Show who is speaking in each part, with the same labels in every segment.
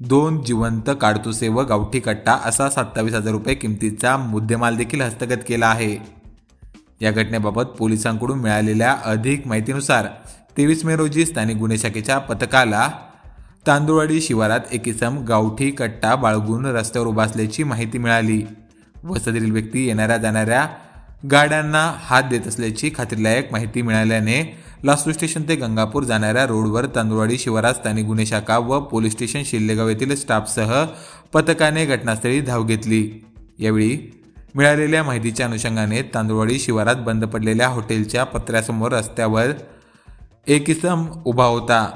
Speaker 1: दोन जिवंत काडतुसे व गावठी कट्टा असा सत्तावीस हजार रुपये किमतीचा मुद्देमाल देखील हस्तगत केला आहे. या घटनेबाबत पोलिसांकडून मिळालेल्या अधिक माहितीनुसार तेवीस मे रोजी स्थानिक गुन्हे शाखेच्या पथकाला तांदुळवाडी शिवारात एक इसम गावठी कट्टा बाळगून रस्त्यावर उभा असल्याची माहिती मिळाली. वसतीतील व्यक्ती येणाऱ्या जाणाऱ्या गाड्यांना हात देत असल्याची खात्रीलायक माहिती मिळाल्याने लासू स्टेशन ते गंगापूर जाणाऱ्या रोडवर तांदुळवाडी शिवारात स्थानिक गुन्हे शाखा व पोलीस स्टेशन शिल्लेगाव येथील स्टाफसह पथकाने घटनास्थळी धाव घेतली. यावेळी मिळालेल्या माहितीच्या अनुषंगाने तांदुळवाडी शिवारात बंद पडलेल्या हॉटेलच्या पत्र्यासमोर रस्त्यावर एक इसम उभा होता.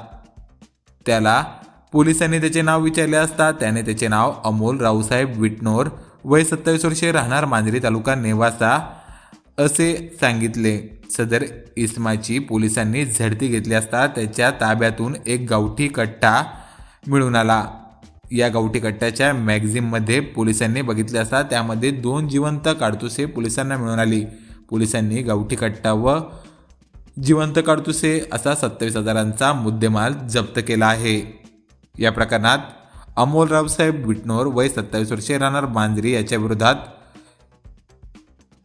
Speaker 1: त्याला पोलिसांनी त्याचे नाव विचारले असता त्याने त्याचे नाव अमोल रावसाहेब विटनोर वय सत्तावीस वर्षे राहणार मांजरी तालुका नेवासा असे सांगितले. सदर इस्माची पोलिसांनी झडती घेतली असता त्याच्या ताब्यातून एक गावठी कट्टा मिळून आला. या गावठी कट्ट्याच्या मॅगझिनमध्ये पोलिसांनी बघितले असता त्यामध्ये दोन जिवंत काडतुसे पोलिसांना मिळून आली. पोलिसांनी गावठी कट्टा व जिवंत काडतुसे असा सत्तावीस हजारांचा मुद्देमाल जप्त केला आहे. या प्रकरणात अमोल रावसाहेब विटनोर वय सत्तावीस वर्षे राहणार मांजरी याच्या विरोधात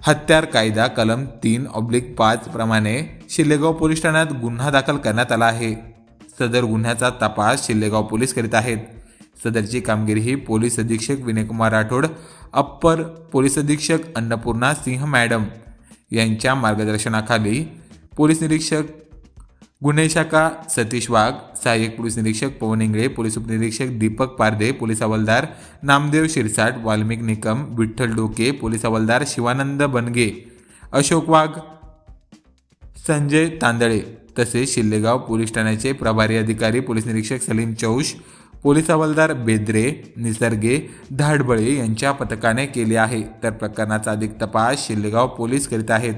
Speaker 1: हत्यार कायदा कलम तीन ऑब्लिक पाच प्रमाणे शिल्लेगाव पोलीस ठाण्यात गुन्हा दाखल करण्यात आला आहे. सदर गुन्ह्याचा तपास शिल्लेगाव पोलीस करीत आहेत. सदरची कामगिरी ही पोलीस अधीक्षक विनयकुमार राठोड अप्पर पोलीस अधीक्षक अन्नपूर्णा सिंह मॅडम यांच्या मार्गदर्शनाखाली पोलीस निरीक्षक गुन्हे शाखा सतीश वाघ सहाय्यक पोलीस निरीक्षक पवन इंगळे पोलीस उपनिरीक्षक दीपक पारदे पोलीस हवालदार नामदेव शिरसाट वाल्मिक निकम विठ्ठल डोके पोलीस हवालदार शिवानंद बनगे अशोक वाघ संजय तांदळे तसेच शिल्लेगाव पोलीस ठाण्याचे प्रभारी अधिकारी पोलीस निरीक्षक सलीम चौश पोलीस हवालदार बेद्रे निसर्गे धाडबळे यांच्या पथकाने केले आहे. तर प्रकरणाचा अधिक तपास शिल्लेगाव पोलीस करीत आहेत.